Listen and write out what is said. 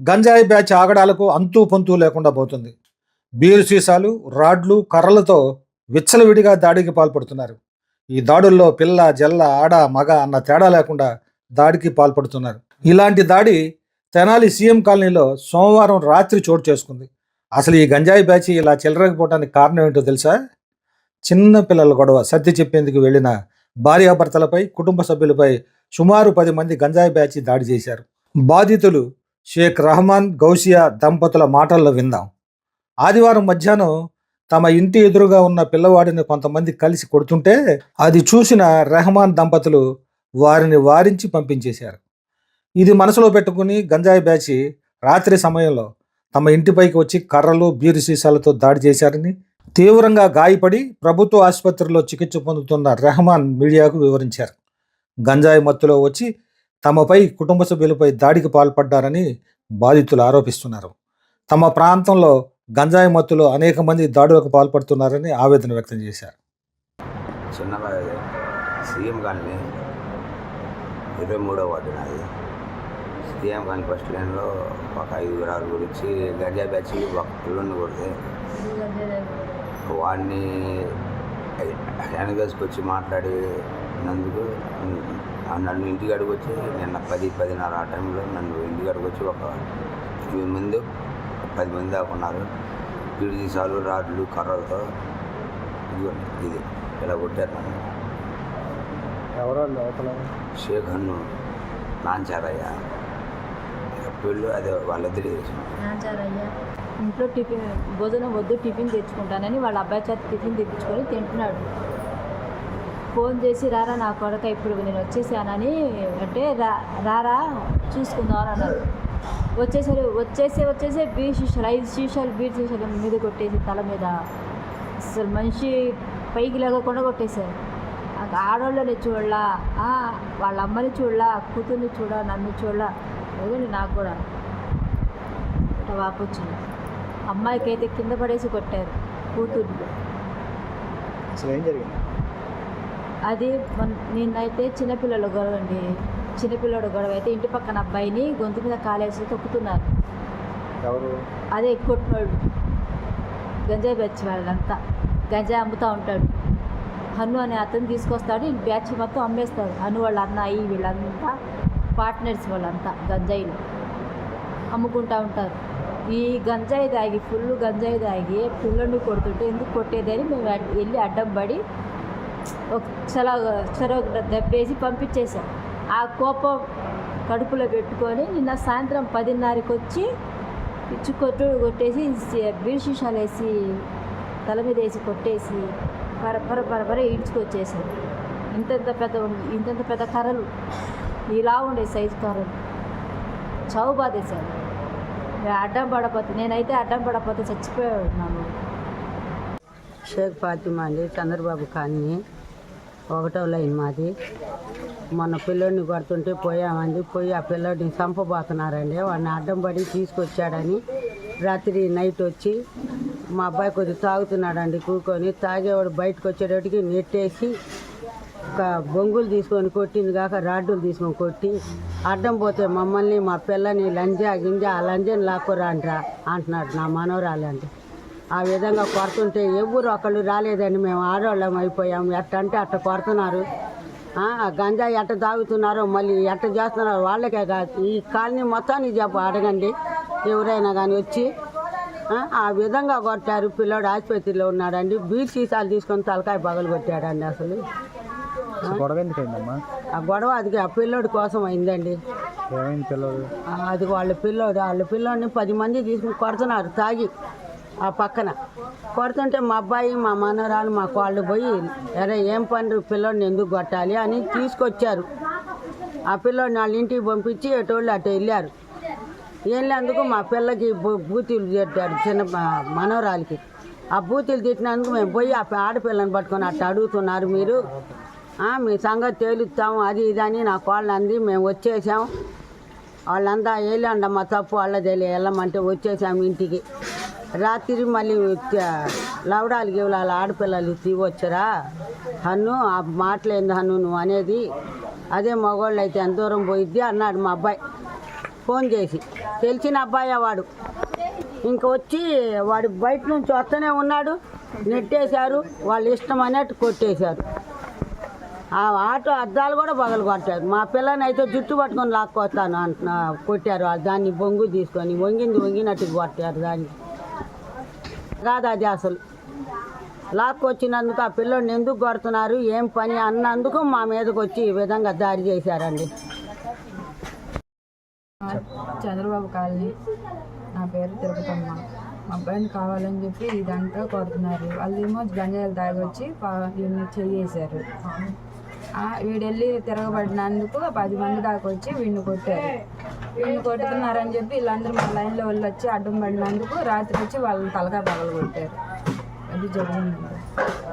గంజాయి బ్యాచ్ ఆగడాలకు అంతూ పొంతూ లేకుండా పోతుంది. బీరు సీసాలు రాడ్లు కర్రలతో విచ్చలవిడిగా దాడికి పాల్పడుతున్నారు. ఈ దాడుల్లో పిల్ల జల్ల ఆడ మగ అన్న తేడా లేకుండా దాడికి పాల్పడుతున్నారు. ఇలాంటి దాడి తెనాలి సీఎం కాలనీలో సోమవారం రాత్రి చోటు చేసుకుంది. అసలు ఈ గంజాయి బ్యాచ్ ఇలా చిల్లరకపోవడానికి కారణం ఏంటో తెలుసా? చిన్న పిల్లల గొడవ సర్ది చెప్పేందుకు వెళ్ళిన భార్యాభర్తలపై కుటుంబ సభ్యులపై సుమారు పది మంది గంజాయి బ్యాచ్ దాడి చేశారు. బాధితులు షేక్ రహమాన్ గౌసియా దంపతుల మాటల్లో విందాం. ఆదివారం మధ్యాహ్నం తమ ఇంటి ఎదురుగా ఉన్న పిల్లవాడిని కొంతమంది కలిసి కొడుతుంటే అది చూసిన రెహమాన్ దంపతులు వారిని వారించి పంపించేశారు. ఇది మనసులో పెట్టుకుని గంజాయి బ్యాచి రాత్రి సమయంలో తమ ఇంటిపైకి వచ్చి కర్రలు బీరు సీసాలతో దాడి చేశారని తీవ్రంగా గాయపడి ప్రభుత్వ ఆసుపత్రిలో చికిత్స పొందుతున్న రెహమాన్ మీడియాకు వివరించారు. గంజాయి మత్తులో వచ్చి తమపై కుటుంబ సభ్యులపై దాడికి పాల్పడ్డారని బాధితులు ఆరోపిస్తున్నారు. తమ ప్రాంతంలో గంజాయి మత్తులో అనేక మంది దాడులకు పాల్పడుతున్నారని ఆవేదన వ్యక్తం చేశారు. చిన్న సీఎం కానీ ఇరవై మూడో వార్డు నాది. సీఎం కానీ ఫస్ట్ లైన్లో ఒక ఐదుగురు ఆరు గురించి గంజా బ్యాచ్ ఒక పిల్లని కొడితే వాడిని వెనకేసుకొచ్చి మాట్లాడి నందుకు నన్ను ఇంటికాడికి వచ్చి నిన్న పది పదిన్నర ఆ టైంలో నన్ను ఇంటికాడికి వచ్చి ఒక ఎనిమిది మంది పది మంది దాకా ఉన్నారు. తీసాలు రాడ్లు కర్రలతో ఇది ఇలా కొట్టారు నన్ను. ఎవరో లోపల షేక్ హన్ను నాంచారయ్య. పెళ్ళు అదే వాళ్ళిద్దరు నాచారయ్య ఇంట్లో టిఫిన్ భోజనం వద్దు టిఫిన్ తెచ్చుకుంటానని వాళ్ళ అబ్బాయి చేత టిఫిన్ తెప్పించుకొని తింటున్నాడు. ఫోన్ చేసి రారా నా కొడక ఇప్పుడు నేను వచ్చేసానని అంటే రా రారా చూసుకుందాం అని అన్నారు. వచ్చేసరి. వచ్చేసి వచ్చేసి బీచ్ శీషాలు ఐదు శీషాలు బీచ్ శీషాలు మీద కొట్టేసి తల మీద అసలు మనిషి పైకి లేకుండా కొట్టేశారు. ఆడవాళ్ళని చూడలా వాళ్ళ అమ్మని చూడలా కూతుర్ని చూడ నన్ను చూడలా లేదండి నాకు కూడా అట్లా వాపొచ్చింది అమ్మాయికి అయితే కింద పడేసి కొట్టారు కూతుర్ని. అసలు ఏం జరిగింది? అది నిన్నైతే చిన్నపిల్లల గొడవ అండి చిన్నపిల్లడు గొడవ అయితే ఇంటి పక్కన అబ్బాయిని గొంతు మీద కాలేసి తొక్కుతున్నారు. ఎవరు? అదే కొట్టినోడు గంజాయి బ్యాచ్ వాళ్ళంతా. గంజాయి అమ్ముతూ ఉంటాడు. హన్ను అనే అతను తీసుకొస్తాడు బ్యాచ్ మొత్తం అమ్మేస్తారు హన్ను వాళ్ళ అన్నయ్య వీళ్ళంతా పార్ట్నర్స్ వాళ్ళంతా గంజాయిలు. అమ్ముకుంటూ ఉంటారు. ఈ గంజాయి తాగి ఫుల్ గంజాయి తాగి పిల్లల్ని కొడుతుంటే ఎందుకు కొట్టేదని మేము వెళ్ళి అడ్డం పడి ఒక ఒకసారి చొరవ దెబ్బేసి పంపించేసాం ఆ కోపం కడుపులో పెట్టుకొని నిన్న సాయంత్రం పదిన్నరకి వచ్చి పిచ్చి కొట్టు కొట్టేసి సి- బీడి సీసాలు వేసి తల మీద వేసి కొట్టేసి పర పర పర పర ఇంతంత పెద్ద ఉం- ఇంతంత పెద్ద కర్రలు ఇలా ఉండే సైజు కర్రలు. చావు బాధేశారు. అడ్డం పడపోతే నేనైతే అడ్డం పడపోతే చచ్చిపోయి ఉన్నాను షేక్ ఫాతిమా అండి చంద్రబాబు కాలనీ ఒకటో లైన్ మాది. మొన్న పిల్లోడిని కొడుతుంటే పోయామండి పోయి ఆ పిల్లోడిని చంపబోతున్నారండి. వాడిని అడ్డం పడి తీసుకొచ్చాడని రాత్రి నైట్ వచ్చి మా అబ్బాయి కొద్దిగా తాగుతున్నాడండి కూకొని తాగేవాడు బయటకు వచ్చేటప్పటికి నెట్టేసి ఒక బొంగులు తీసుకొని కొట్టింది కాక రాడ్డులు తీసుకొని కొట్టి అడ్డం పోతే మమ్మల్ని మా పిల్లని లంజా గింజా ఆ లంజని లాక్కురా అంటారా అంటున్నాడు నా మనవరాలంటే ఆ విధంగా కొడుతుంటే ఎవరు ఒకళ్ళు రాలేదండి మేము ఆడవాళ్ళం అయిపోయాం. ఎట్ట అంటే అట్ట కొడుతున్నారు. ఆ, గంజాయి ఎట్ట తాగుతున్నారో మళ్ళీ ఎట్ట చేస్తున్నారో వాళ్ళకే కాదు ఈ కాలనీ మొత్తానికి చెప్ప అడగండి. ఎవరైనా కానీ వచ్చి ఆ, విధంగా కొట్టారు. పిల్లోడు ఆసుపత్రిలో ఉన్నాడండి. బీర్ సీసాలు తీసుకొని తలకాయ పగలు కొట్టాడండి అసలు. అసలు గొడవ ఆ గొడవ అది ఆ పిల్లోడి కోసం అయిందండి. అది వాళ్ళ పిల్లోడు వాళ్ళ పిల్లోడిని పది మంది తీసుకుని కొడుతున్నారు. తాగి. ఆ పక్కన. కొడుతుంటే మా అబ్బాయి మా మనవరాలు మా వాళ్ళు పోయి అరే ఏం పని పిల్లోడిని ఎందుకు కొట్టాలి? అని తీసుకొచ్చారు. ఆ పిల్లోడిని వాళ్ళ ఇంటికి పంపించి ఎటోళ్ళు అటు వెళ్ళారు. వెళ్ళినందుకు మా పిల్లకి బూతులు తిట్టారు చిన్న మనవరాలకి. ఆ బూతులు తిట్టినందుకు మేము పోయి ఆ ఆడపిల్లని పట్టుకొని అట్ట అడుగుతున్నారు మీరు. మీ సంగతి తేలుస్తాము అది ఇది అని నా కోళ్ళు అంది. మేము వచ్చేసాం. వాళ్ళంతా వెళ్ళండి మా తప్పు వాళ్ళది వెళ్ళమంటే వచ్చేసాము ఇంటికి. రాత్రి మళ్ళీ లవడాలు గివడాలు ఆడపిల్లలు తీవచ్చరా? హన్ను ఆ మాటలేంది హన్ను నువ్వు అనేది? అదే మగవాళ్ళు అయితే ఎంత దూరం పోయిద్ది అన్నాడు మా అబ్బాయి. ఫోన్ చేసి తెలిసిన అబ్బాయి వాడు. ఇంక వచ్చి వాడు బయట నుంచి వస్తూనే ఉన్నాడు నెట్టేశారు వాళ్ళు ఇష్టం అన్నట్టు కొట్టేశారు. ఆ ఆటో అద్దాలు కూడా పగలు కొట్టారు మా పిల్లని అయితే జుట్టు పట్టుకొని లాక్కొస్తాను అంటున్నా కొట్టారు దాన్ని బొంగు తీసుకొని వంగింది వంగినట్టు కొట్టారు దాన్ని. కాదు అది అసలు. లాక్కొచ్చినందుకు ఆ పిల్లోడిని ఎందుకు కొడుతున్నారు ఏం పని అన్నందుకు మా మీదకి వచ్చి ఈ విధంగా దారి చేశారండి. చంద్రబాబు కాలనీ. నా పేరు తిరుపతమ్మ. మా అబ్బాయిని కావాలని చెప్పి ఇదంతా కొడుతున్నారు. వాళ్ళేమో గంజాయిలు తాగొచ్చి పా- వీడిని చెయ్యేశారు. వీడెళ్ళి తిరగబడినందుకు పది మంది దాకా వచ్చి వీడిని కొట్టారు. వీడిని కొట్టుకున్నారని చెప్పి వీళ్ళందరూ మా లైన్లో వాళ్ళు వచ్చి అడ్డం పడినందుకు రాత్రి వచ్చి వాళ్ళని తలకాయ పగలు కొట్టారు అది జరిగిందండి.